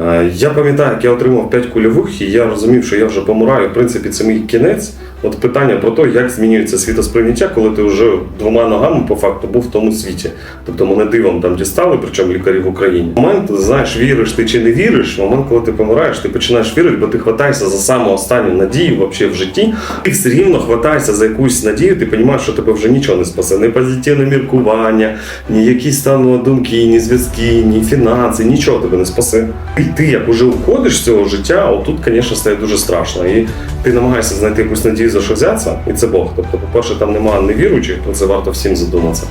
Е, Я пам'ятаю, як я отримав 5 кульових, і я розумів, що я вже помираю. В принципі, це мій кінець. От питання про те, як змінюється світосприйняття, коли ти вже двома ногами по факту був в тому світі. Тобто мене дивом там дістали, причому лікарі в Україні. Момент, знаєш, віриш ти чи не віриш, момент, коли ти помираєш, ти починаєш вірити, бо ти хватаєшся за саму останню надію вообще в житті. Ти все рівно хватаєшся за якусь надію, ти розумієш, що тебе вже нічого не спасе. Ні позитивне міркування, ні якісь там думки, ні зв'язки, ні фінанси, нічого тебе не спасе. І ти як уже уходиш з цього життя, отут, звісно, стає дуже страшно. І ти намагаєшся знайти якусь надію за що взятися, і це Бог. Тобто, по-перше, там немає невіруючих, про це варто всім задуматися.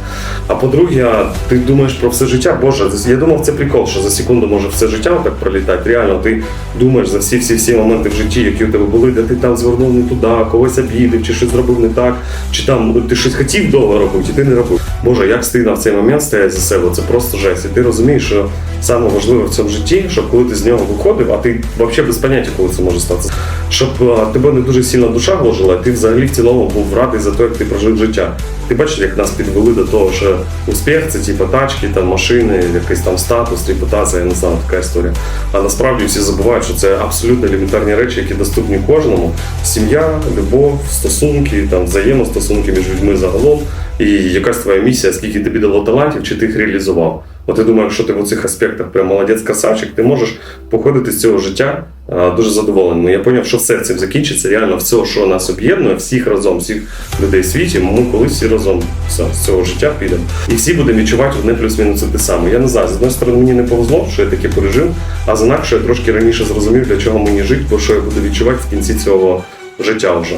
А по-друге, ти думаєш про все життя. Боже, я думав, це прикол, що за секунду може все життя отак пролітати. Реально, ти думаєш за всі всі всі моменти в житті, які у тебе були, де ти там звернув не туди, когось обідив, чи щось зробив не так, чи там ну, ти щось хотів довго робити, і ти не робив. Боже, як стидно в цей момент стоять за себе, це просто жесть. І ти розумієш, що саме важливе в цьому житті, щоб коли ти з нього виходив, а ти взагалі без поняття, коли це може статися, щоб тебе не дуже сильно душа гложила, і ти взагалі в цілому був радий за те, як ти прожив життя. Ти бачиш, як нас підвели до того, що успіх це типу тачки, там машини, якийсь там статус, репутація, я не знаю, така історія. А насправді всі забувають, що це абсолютно елементарні речі, які доступні кожному. Сім'я, любов, стосунки, там взаємостосунки між людьми загалом. І якась твоя місія, скільки тобі дало талантів, чи ти їх реалізував. От я думаю, якщо ти в цих аспектах прям молодець красавчик, ти можеш походити з цього життя а, дуже задоволеним. Я зрозумів, що все цим закінчиться. Реально, все, що нас об'єднує, всіх разом, всіх людей в світі, ми колись всі разом все, з цього життя підемо. І всі будемо відчувати одне плюс-мінус те саме. Я не знаю, з одної сторони мені не повезло, що я таке пережив, а з інакше я трошки раніше зрозумів, для чого мені жити, бо що я буду відчувати в кінці цього життя вже.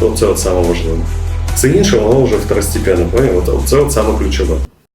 От це от саме важливе. Все інше, воно вже второстепенно, це от саме ключове.